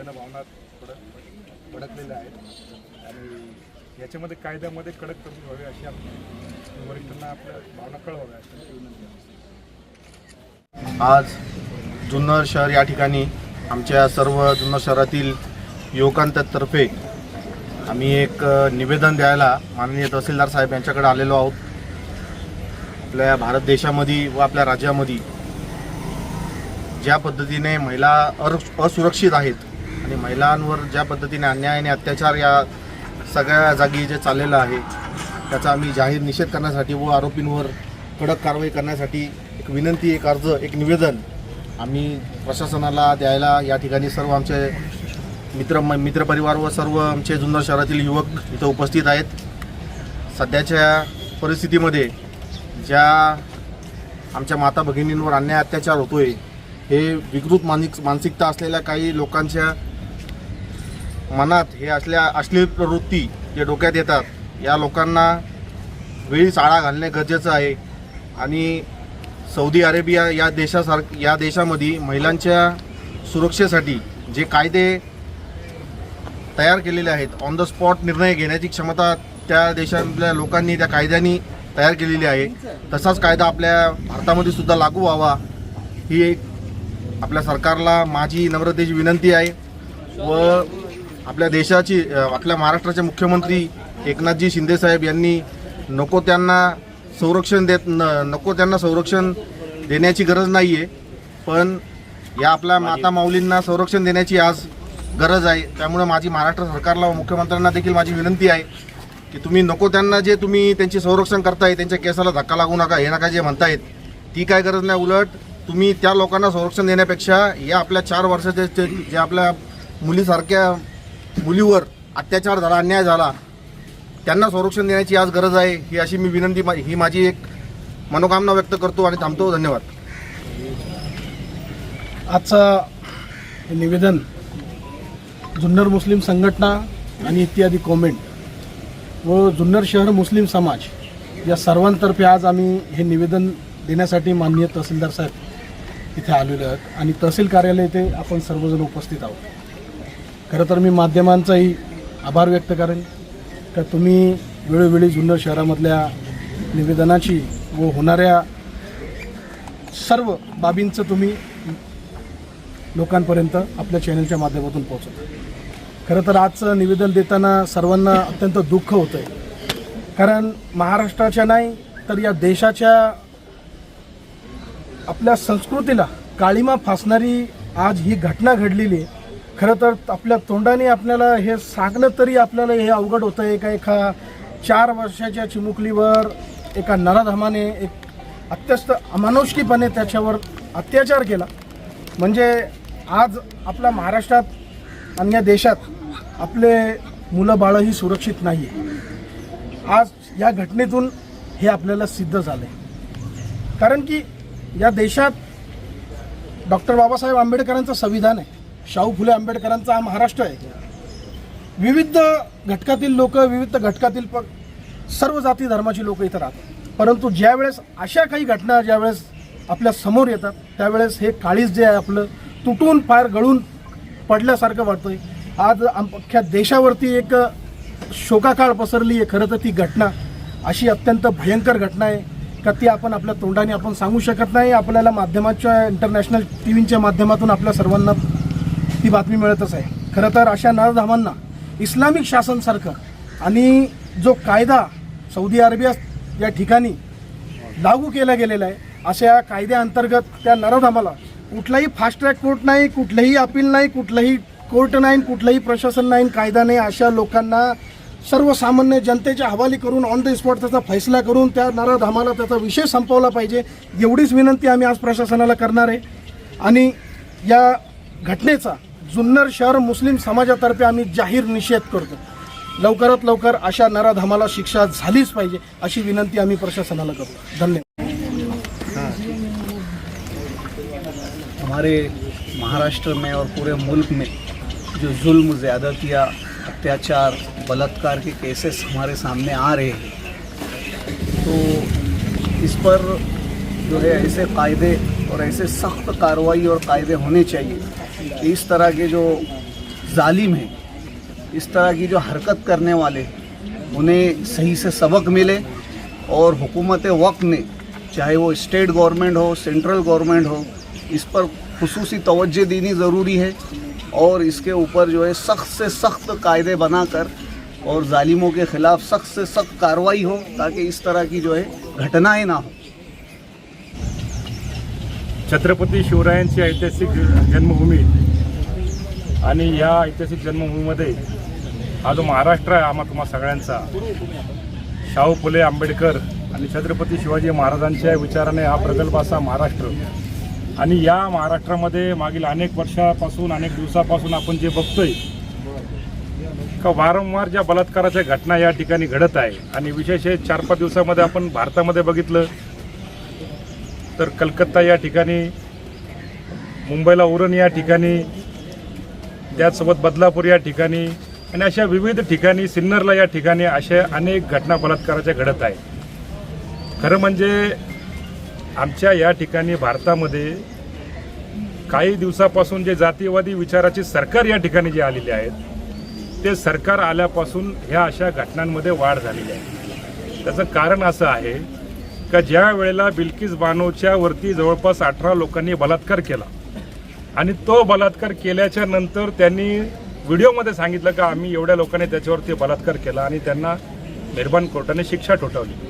जनभावना थोडं भडकलेल्या आहेत. आणि याच्यामध्ये कायद्यामध्ये कडक तरतूद व्हावी अशी आपली वरिष्ठांना आपल्या भावना कळवाव्या अशी विनंती आज जुन्नर शहर या ठिकाणी आमच्या सर्व जुन्नर शहरातील युवकांतर्फे आम्ही एक निवेदन द्यायला माननीय तहसीलदार साहेब यांच्याकडे आलेलो आहोत. आपल्या भारत देशामध्ये व आपल्या राज्यामध्ये ज्या पद्धतीने महिला असुरक्षित आहेत आणि महिलांवर ज्या पद्धतीने अन्याय आणि अत्याचार या सगळ्या जागी जे चाललेलं आहे त्याचा आम्ही जाहीर निषेध करण्यासाठी व आरोपींवर कडक कारवाई करण्यासाठी एक विनंती एक अर्ज एक निवेदन आम्ही प्रशासनाला द्यायला या ठिकाणी सर्व आमचे मित्र मित्रपरिवार व सर्व आमचे जुन्नर शहरातील युवक इथं उपस्थित आहेत. सध्याच्या परिस्थितीमध्ये ज्या आमच्या माता भगिनींवर अन्याय अत्याचार होतोय हे विकृत मानिक मानसिकता असलेल्या काही लोकांच्या मनात हे असल्या अश्लील प्रवृत्ती जे डोक्यात येतात या लोकांना वेळीच आळा घालणे गरजेचं आहे. आणि सौदी अरेबिया या देशासार या देशामध्ये महिलांच्या सुरक्षेसाठी जे कायदे तयार केलेले आहेत ऑन द स्पॉट निर्णय घेण्याची क्षमता त्या देशातल्या लोकांनी त्या कायद्यांनी तयार केलेली आहे. तसाच कायदा आपल्या भारतामध्ये सुद्धा लागू व्हावा ही एक आपल्या सरकारला माझी नम्रतेची विनंती आहे व आपल्या देशाची आपल्या महाराष्ट्राचे मुख्यमंत्री एकनाथजी शिंदेसाहेब यांनी नको त्यांना संरक्षण देत न नको त्यांना संरक्षण देण्याची गरज नाही आहे पण या आपल्या माता माऊलींना संरक्षण देण्याची आज गरज आहे. त्यामुळे माझी महाराष्ट्र सरकारला व मुख्यमंत्र्यांना देखील माझी विनंती आहे की तुम्ही नको त्यांना जे तुम्ही त्यांचे संरक्षण करताय त्यांच्या केसाला धक्का लागू नका हे नका जे म्हणतायत ती काय गरज नाही. उलट तुम्ही त्या लोकांना संरक्षण देण्यापेक्षा या आपल्या चार वर्षाचे जे जे आपल्या मुलीसारख्या मुलीवर अत्याचार झाला अन्याय झाला त्यांना संरक्षण देण्याची आज गरज आहे ही अशी मी विनंती मा- ही माझी एक मनोकामना व्यक्त करतो आणि थांबतो. धन्यवाद. आजचं हे निवेदन जुन्नर मुस्लिम संघटना आणि इत्यादी कॉमेंट व जुन्नर शहर मुस्लिम समाज या सर्वांतर्फे आज आम्ही हे निवेदन देण्यासाठी माननीय तहसीलदार साहेब इथे आलेले आहेत. आणि तहसील कार्यालय इथे आपण सर्वजण उपस्थित आहोत. खरं तर मी माध्यमांचाही आभार व्यक्त करेन. का तुम्ही वेळोवेळी जुन्नर शहरामधल्या निवेदनाची व होणाऱ्या सर्व बाबींचं तुम्ही लोकांपर्यंत आपल्या चॅनलच्या माध्यमातून पोहोचवत खरं तर आजचं निवेदन देताना सर्वांना अत्यंत दुःख होतं आहे कारण महाराष्ट्राच्या नाही तर या देशाच्या आपल्या संस्कृतीला काळीमा फासणारी आज ही घटना घडलेली आहे. खरं तर आपल्या तोंडाने आपल्याला हे सांगणं तरी आपल्याला हे अवघड होतं. आहे का एका चार वर्षाच्या चिमुकलीवर एका नराधमाने एक अत्यस्त अमानुषकीपणे त्याच्यावर अत्याचार केला. म्हणजे आज आपल्या महाराष्ट्रात अन्य देशात आपले मुलं बाळंही सुरक्षित नाही आहे आज या घटनेतून हे आपल्याला सिद्ध झालं आहे कारण की या देशात डॉक्टर बाबासाहेब आंबेडकरांचं संविधान आहे. शाहू फुले आंबेडकरांचा हा महाराष्ट्र आहे. विविध घटकातील लोक विविध घटकातील प सर्व जाती धर्माची लोक इथं राहतात. परंतु ज्यावेळेस अशा काही घटना ज्यावेळेस आपल्यासमोर येतात त्यावेळेस हे काळीज जे आहे आपलं तुटून पार गळून पडल्यासारखं वाटतंय. आज अख्ख्या देशावरती एक शोकाकाळ पसरली आहे. खरं तर ती घटना अशी अत्यंत भयंकर घटना आहे. का ती आपण आपल्या तोंडाने आपण सांगू शकत नाही. आपल्याला माध्यमाच्या इंटरनॅशनल टी व्हीच्या माध्यमातून आपल्या सर्वांना ती बातमी मिळतच आहे. खरं तर अशा नरधामांना इस्लामिक शासनसारखं आणि जो कायदा सौदी अरेबिया या ठिकाणी लागू केला गेलेला आहे अशा कायद्याअंतर्गत त्या नरधामाला कुठलाही फास्ट ट्रॅक कोर्ट नाही कुठलंही अपील नाही कुठलंही कोर्ट नाही कुठलंही प्रशासन नाही कायदा नाही अशा लोकांना सर्वसामान्य जनतेच्या हवाली करून ऑन द स्पॉट त्याचा फैसला करून त्या नराधामाला त्याचा विषय संपवला पाहिजे एवढीच विनंती आम्ही आज प्रशासनाला करणार आहे. आणि या घटनेचा जुन्नर शहर मुस्लिम समाजातर्फे आम्ही जाहीर निषेध करतो. लवकरात लवकर अशा नराधामाला शिक्षा झालीच पाहिजे अशी विनंती आम्ही प्रशासनाला करतो. धन्यवाद. हमारे महाराष्ट्र में और पूरे मुल्क में जो जुल्म ज़्यादतियाँ अत्याचार, बलात्कार के केसेस हमारे सामने आ रहे हैं। तो इस पर जो है ऐसे कायदे और ऐसे सख्त कार्रवाई और कायदे होने चाहिए कि इस तरह के जो जालिम हैं, इस तरह की जो हरकत करने वाले उन्हें सही से सबक मिले और हुकूमत वक्त ने चाहे वो स्टेट गवर्नमेंट हो सेंट्रल गवर्नमेंट हो, इस पर खसूसी तवज्जो देनी ज़रूरी है और इसके ऊपर जो है सख्त से सख्त कायदे बनाकर और जालिमों के ख़िलाफ़ सख्त से सख्त कार्रवाई हो ताकि इस तरह की जो है घटनाएं ना हो। छत्रपती शिवरायांची ऐतिहासिक जन्मभूमी आणि या ऐतिहासिक जन्मभूमीमध्ये हा जो महाराष्ट्र आहे आम्हा तुम्हा सगळ्यांचा. शाहू फुले आंबेडकर आणि छत्रपती शिवाजी महाराजांच्या विचाराने हा प्रगल्भ असा महाराष्ट्र आणि या महाराष्ट्रामध्ये मागील अनेक वर्षापासून अनेक दिवसापासून आपण जे बघतोय का वारंवार ज्या बलात्काराच्या घटना या ठिकाणी घडत आहे आणि विशेष हे चार पाच दिवसामध्ये आपण भारतामध्ये बघितलं तर कलकत्ता या ठिकाणी मुंबईला उरण या ठिकाणी त्याचसोबत बदलापूर या ठिकाणी आणि अशा विविध ठिकाणी सिन्नरला या ठिकाणी अशा अनेक घटना बलात्काराच्या घडत आहे खरं म्हणजे आमच्या या ठिकाणी भारतामध्ये काही दिवसापासून जे जातीयवादी विचाराचे सरकार या ठिकाणी जे आलेले आहेत ते सरकार आल्यापासून ह्या अशा घटनांमध्ये वाढ झालेली आहे. त्याचं कारण असं आहे का ज्या वेळेला बिल्किस बानोच्या वरती जवळपास अठरा लोकांनी बलात्कार केला आणि तो बलात्कार केल्याच्यानंतर त्यांनी व्हिडिओमध्ये सांगितलं का आम्ही एवढ्या लोकांनी त्याच्यावरती बलात्कार केला आणि त्यांना मेहरबान कोर्टाने शिक्षा ठोठावली.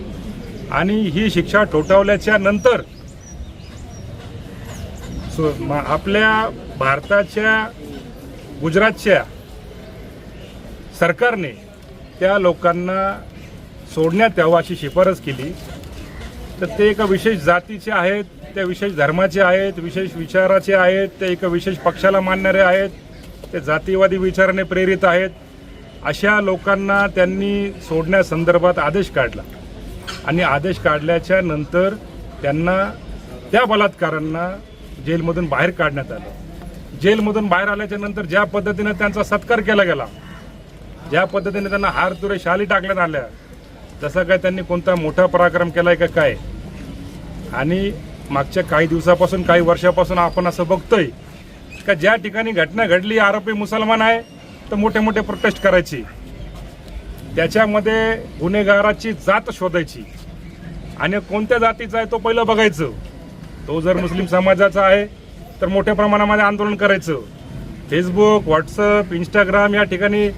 आणि ही शिक्षा ठोठावल्याच्या नंतर सो म- आपल्या भारताच्या गुजरातच्या सरकारने त्या लोकांना सोडण्यात यावं अशी शिफारस केली. तर ते एका विशेष जातीचे आहेत त्या विशेष धर्माचे आहेत विशेष विचाराचे आहेत ते एका विशेष पक्षाला मानणारे आहेत ते जातीवादी विचाराने प्रेरित आहेत. अशा लोकांना त्यांनी सोडण्यासंदर्भात आदेश काढला. आणि आदेश काढल्याच्या नंतर त्यांना त्या बलात्कारांना जेलमधून बाहेर काढण्यात आलं. जेलमधून बाहेर आल्याच्यानंतर ज्या पद्धतीनं त्यांचा सत्कार केला गेला ज्या पद्धतीने त्यांना हार तुरे शाली टाकण्यात आल्या तसा काय त्यांनी कोणता मोठा पराक्रम केला आहे का काय. आणि मागच्या काही दिवसापासून काही वर्षापासून आपण असं बघतोय का ज्या ठिकाणी घटना घडली आरोपी मुसलमान आहे तर मोठे मोठे प्रोटेस्ट करायची. त्याच्यामध्ये गुन्हेगाराची जात शोधायची. आणि कोणत्या जातीचा आहे तो पहिलं बघायचं. तो जर मुस्लिम समाजाचा आहे तर मोठ्या प्रमाणामध्ये आंदोलन करायचं. फेसबुक व्हॉट्सअप इंस्टाग्राम या ठिकाणी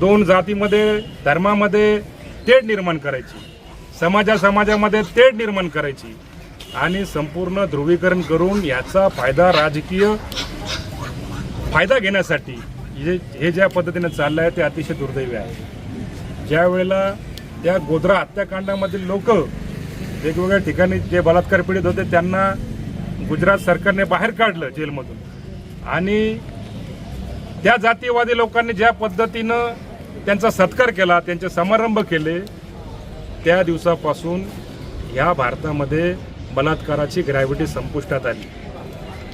दोन जातीमध्ये धर्मामध्ये तेढ निर्माण करायची. समाजा समाजामध्ये तेढ निर्माण करायची. आणि संपूर्ण ध्रुवीकरण करून याचा फायदा राजकीय फायदा घेण्यासाठी हे हे ज्या पद्धतीने चाललं आहे ते अतिशय दुर्दैवी आहे. ज्या वेळेला त्या गोधरा हत्याकांडामधील लोक वेगवेगळ्या ठिकाणी जे बलात्कार पीडित होते त्यांना गुजरात सरकारने बाहेर काढलं जेलमधून. आणि त्या जातीयवादी लोकांनी ज्या पद्धतीनं त्यांचा सत्कार केला त्यांचे समारंभ केले त्या दिवसापासून ह्या भारतामध्ये बलात्काराची ग्रॅव्हिटी संपुष्टात आली.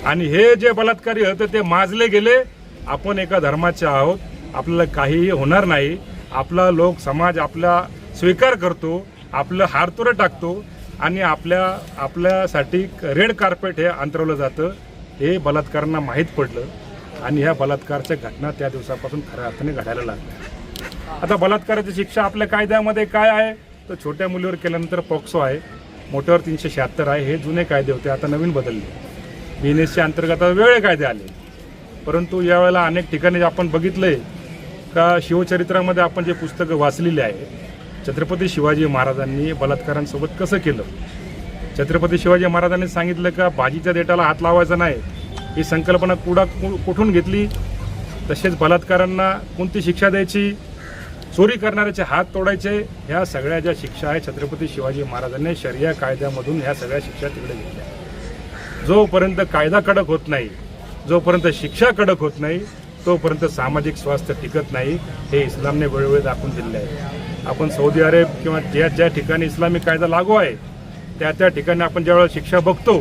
आणि हे जे बलात्कारी होते ते माजले गेले. आपण एका धर्माचे आहोत. आपल्याला काहीही होणार नाही. आपला लोक समाज आपला स्वीकार करतो आपलं हारतुरं टाकतो आणि आपल्या आपल्यासाठी रेड कार्पेट हे अंतरवलं जातं. हे बलात्कारांना माहीत पडलं आणि ह्या बलात्कारच्या घटना त्या दिवसापासून खऱ्या अर्थाने घडायला लागल्या. आता बलात्काराची शिक्षा आपल्या कायद्यामध्ये काय आहे? तर छोट्या मुलीवर केल्यानंतर पॉक्सो आहे. मोठ्यावर तीनशे शहात्तर आहे. हे जुने कायदे होते. आता नवीन बदलले. बी एन एसच्या अंतर्गत वेगळे कायदे आले. परंतु यावेळेला अनेक ठिकाणी आपण बघितलंय का शिवचरित्रामध्ये आपण जे पुस्तकं वाचलेले आहे छत्रपती शिवाजी महाराजांनी बलात्कारांसोबत कसं केलं? छत्रपती शिवाजी महाराजांनी सांगितलं का भाजीच्या देटाला हात लावायचा नाही. ही संकल्पना कुडा कु- कुठून घेतली? तसेच बलात्कारांना कोणती शिक्षा द्यायची? चोरी करणाऱ्याचे हात तोडायचे? ह्या सगळ्या ज्या शिक्षा आहे छत्रपती शिवाजी महाराजांनी शर्या कायद्यामधून ह्या सगळ्या शिक्षा तिकडे घेतल्या. जोपर्यंत कायदा कडक होत नाही जोपर्यंत शिक्षा कडक होत नाही तोपर्यंत सामाजिक स्वास्थ्य टिकत नाही हे इस्लामने वेळोवेळी दाखवून दिले आहे. आपण सौदी अरेब किंवा ज्या ज्या ठिकाणी इस्लामिक कायदा लागू आहे त्या त्या ठिकाणी आपण ज्यावेळेला शिक्षा बघतो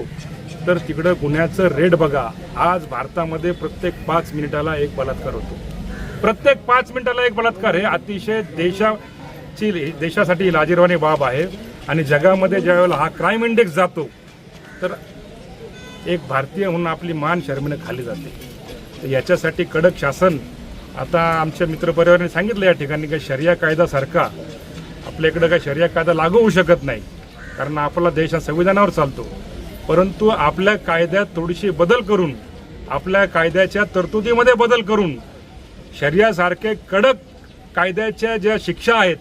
तर तिकडं गुन्ह्याचं रेट बघा. आज भारतामध्ये प्रत्येक पाच मिनिटाला एक बलात्कार होतो. प्रत्येक पाच मिनिटाला एक बलात्कार हे अतिशय देशाची देशासाठी लाजीरवाणी बाब आहे. आणि जगामध्ये ज्यावेळेला हा क्राईम इंडेक्स जातो तर एक भारतीय म्हणून आपली मान शर्मीनं खाली जाते. तर याच्यासाठी कडक शासन आता आमच्या मित्रपरिवाराने सांगितलं या ठिकाणी की शर्या कायदासारखा आपल्या इकडं काय शर्या कायदा लागू होऊ शकत नाही. कारण आपला देश हा संविधानावर चालतो. परंतु आपल्या कायद्यात थोडीशी बदल करून आपल्या कायद्याच्या तरतुदीमध्ये बदल करून शर्यासारखे कडक कायद्याच्या ज्या शिक्षा आहेत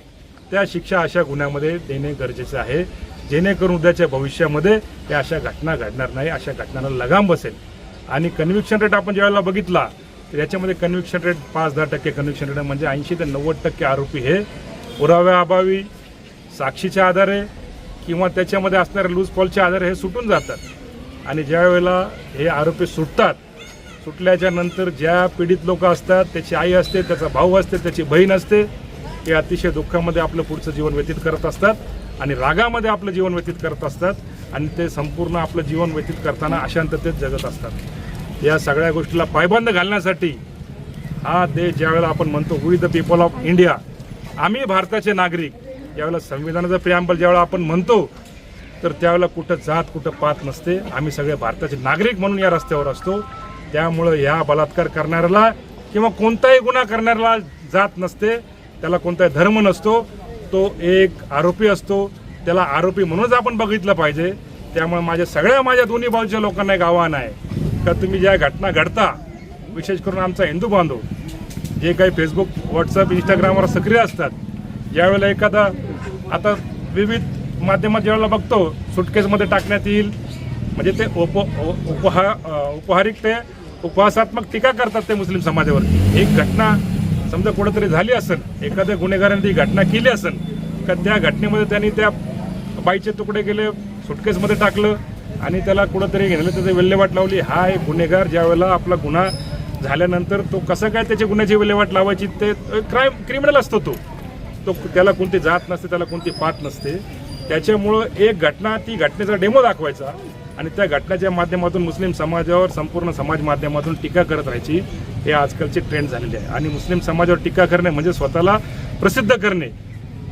त्या शिक्षा अशा गुन्ह्यामध्ये देणे गरजेचं आहे. जेणेकरून उद्याच्या भविष्यामध्ये त्या अशा घटना घडणार नाही अशा घटनांना लगाम बसेल. आणि कन्व्हिक्शन रेट आपण ज्यावेळेला बघितला तर याच्यामध्ये कन्व्हिक्शन रेट पाच दहा टक्के कन्व्हिक्शन रेट म्हणजे ऐंशी ते नव्वद टक्के आरोपी हे पुराव्याअभावी साक्षीच्या आधारे किंवा त्याच्यामध्ये असणाऱ्या लूज पॉलच्या आधारे हे सुटून जातात. आणि ज्यावेळेला हे आरोपी सुटतात सुटल्याच्या नंतर ज्या पीडित लोक असतात त्याची आई असते त्याचा भाऊ असते त्याची बहीण असते ते अतिशय दुःखामध्ये आपलं पुढचं जीवन व्यतीत करत असतात आणि रागामध्ये आपलं जीवन व्यतीत करत असतात आणि ते संपूर्ण आपलं जीवन व्यतीत करताना अशांततेत जगत असतात. या सगळ्या गोष्टीला पायबंद घालण्यासाठी हा देश ज्यावेळेला आपण म्हणतो we the people of India आम्ही भारताचे नागरिक. ज्यावेळेला संविधानाचं प्रियांबल ज्यावेळेला आपण म्हणतो तर त्यावेळेला कुठं जात कुठं पात नसते. आम्ही सगळे भारताचे नागरिक म्हणून या रस्त्यावर असतो. त्यामुळं ह्या बलात्कार करणाऱ्याला किंवा कोणताही गुन्हा करणाऱ्याला जात नसते. त्याला कोणताही धर्म नसतो. तो एक आरोपी असतो. त्याला आरोपी म्हणूनच आपण बघितलं पाहिजे. त्यामुळे माझ्या सगळ्या माझ्या दोन्ही बाजूच्या लोकांना एक आव्हान आहे. का तुम्ही ज्या घटना घडता विशेष करून आमचा हिंदू बांधव जे काही फेसबुक व्हॉट्सअप इंस्टाग्रामवर सक्रिय असतात ज्यावेळेला एखादा आता विविध माध्यमात ज्यावेळेला बघतो सुटकेसमध्ये टाकण्यात येईल म्हणजे ते उप उपहा उपहारिक ते उपहासात्मक टीका करतात ते मुस्लिम समाजावर. एक घटना समजा कुठेतरी झाली असेल एखाद्या गुन्हेगाराने ती घटना केली असेल का त्या घटनेमध्ये त्यांनी त्या बाईचे तुकडे केले सुटकेसमध्ये टाकलं आणि त्याला कुठंतरी घेण्याला त्याची विल्हेवाट लावली. हा एक गुन्हेगार ज्यावेळेला आपला गुन्हा झाल्यानंतर तो कसं काय त्याच्या गुन्ह्याची विल्हेवाट लावायची ते क्राईम क्रिमिनल असतो तो. तो त्याला कोणती जात नसते त्याला कोणती पात नसते. त्याच्यामुळं एक घटना ती घटनेचा डेमो दाखवायचा आणि त्या घटनेच्या माध्यमातून मुस्लिम समाजावर संपूर्ण समाज माध्यमातून टीका करत राहायची हे आजकालची ट्रेंड झालेली आहे. आणि मुस्लिम समाजावर टीका करणे म्हणजे स्वतःला प्रसिद्ध करणे.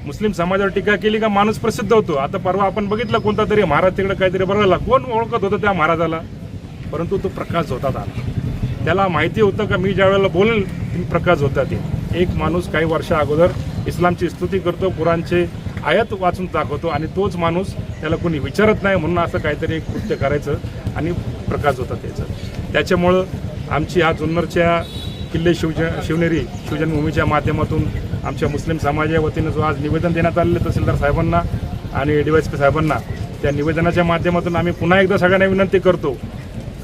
मुस्लिम समाजावर टीका केली का माणूस प्रसिद्ध होतो. आता परवा आपण बघितलं कोणता तरी महाराज तिकडे काहीतरी बघायला. कोण ओळखत होतं त्या महाराजाला? परंतु तो प्रकाश होता आला त्याला माहिती होतं का मी ज्या वेळेला बोलेल प्रकाश होता ते. एक माणूस काही वर्षा अगोदर इस्लामची स्तुती करतो कुराणचे आयत वाचून दाखवतो आणि तोच माणूस त्याला कोणी विचारत नाही म्हणून असं काहीतरी एक कृत्य करायचं आणि प्रकाश होता त्याचं. त्याच्यामुळं आमची हा जुन्नरच्या किल्ले शिवज शिवनेरी शिवजन्मभूमीच्या माध्यमातून आमच्या मुस्लिम समाजाच्या वतीनं जो आज निवेदन देण्यात आलेलं तहसीलदार साहेबांना आणि डी वाय पी साहेबांना त्या निवेदनाच्या माध्यमातून आम्ही पुन्हा एकदा सगळ्यांना विनंती करतो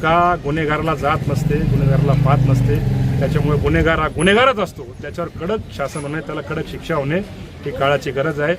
का गुन्हेगाराला जात नसते गुन्हेगाराला पाहत नसते त्याच्यामुळे गुन्हेगार हा गुन्हेगारच असतो. त्याच्यावर कडक शासन होणे त्याला कडक शिक्षा होणे ही काळाची गरज आहे.